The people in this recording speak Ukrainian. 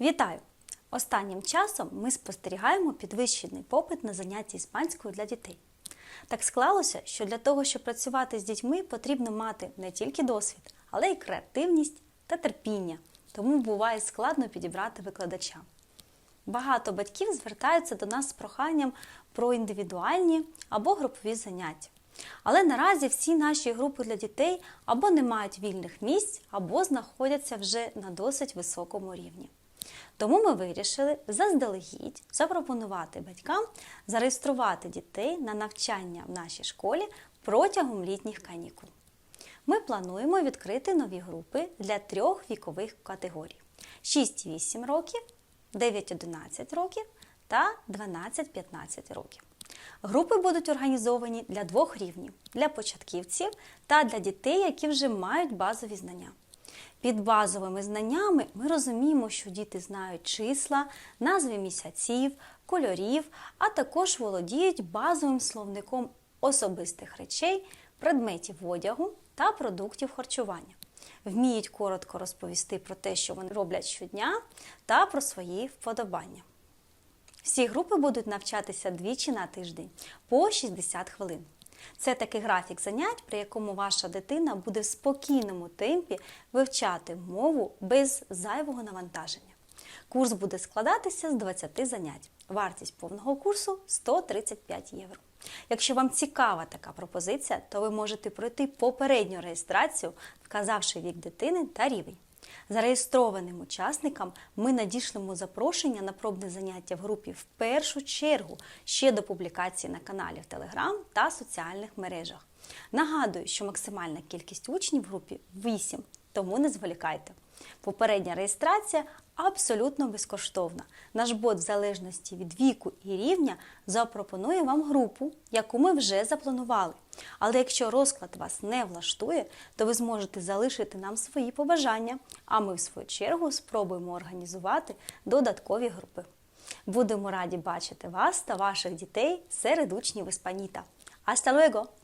Вітаю! Останнім часом ми спостерігаємо підвищений попит на заняття іспанською для дітей. Так склалося, що для того, щоб працювати з дітьми, потрібно мати не тільки досвід, але й креативність та терпіння, тому буває складно підібрати викладача. Багато батьків звертаються до нас з проханням про індивідуальні або групові заняття. Але наразі всі наші групи для дітей або не мають вільних місць, або знаходяться вже на досить високому рівні. Тому ми вирішили заздалегідь запропонувати батькам зареєструвати дітей на навчання в нашій школі протягом літніх канікул. Ми плануємо відкрити нові групи для трьох вікових категорій: 6-8 років, 9-11 років та 12-15 років. Групи будуть організовані для двох рівнів: для початківців та для дітей, які вже мають базові знання. Під базовими знаннями ми розуміємо, що діти знають числа, назви місяців, кольорів, а також володіють базовим словником особистих речей, предметів одягу та продуктів харчування. Вміють коротко розповісти про те, що вони роблять щодня, та про свої вподобання. Всі групи будуть навчатися двічі на тиждень по 60 хвилин. Це такий графік занять, при якому ваша дитина буде в спокійному темпі вивчати мову без зайвого навантаження. Курс буде складатися з 20 занять. Вартість повного курсу 135 євро. Якщо вам цікава така пропозиція, то ви можете пройти попередню реєстрацію, вказавши вік дитини та рівень. Зареєстрованим учасникам ми надішлемо запрошення на пробне заняття в групі в першу чергу ще до публікації на каналі в Телеграм та соціальних мережах. Нагадую, що максимальна кількість учнів в групі 8, тому не зволікайте. Попередня реєстрація абсолютно безкоштовна. Наш бот, в залежності від віку і рівня, запропонує вам групу, яку ми вже запланували. Але якщо розклад вас не влаштує, то ви зможете залишити нам свої побажання, а ми, в свою чергу, спробуємо організувати додаткові групи. Будемо раді бачити вас та ваших дітей серед учнів Іспаніта. Hasta luego!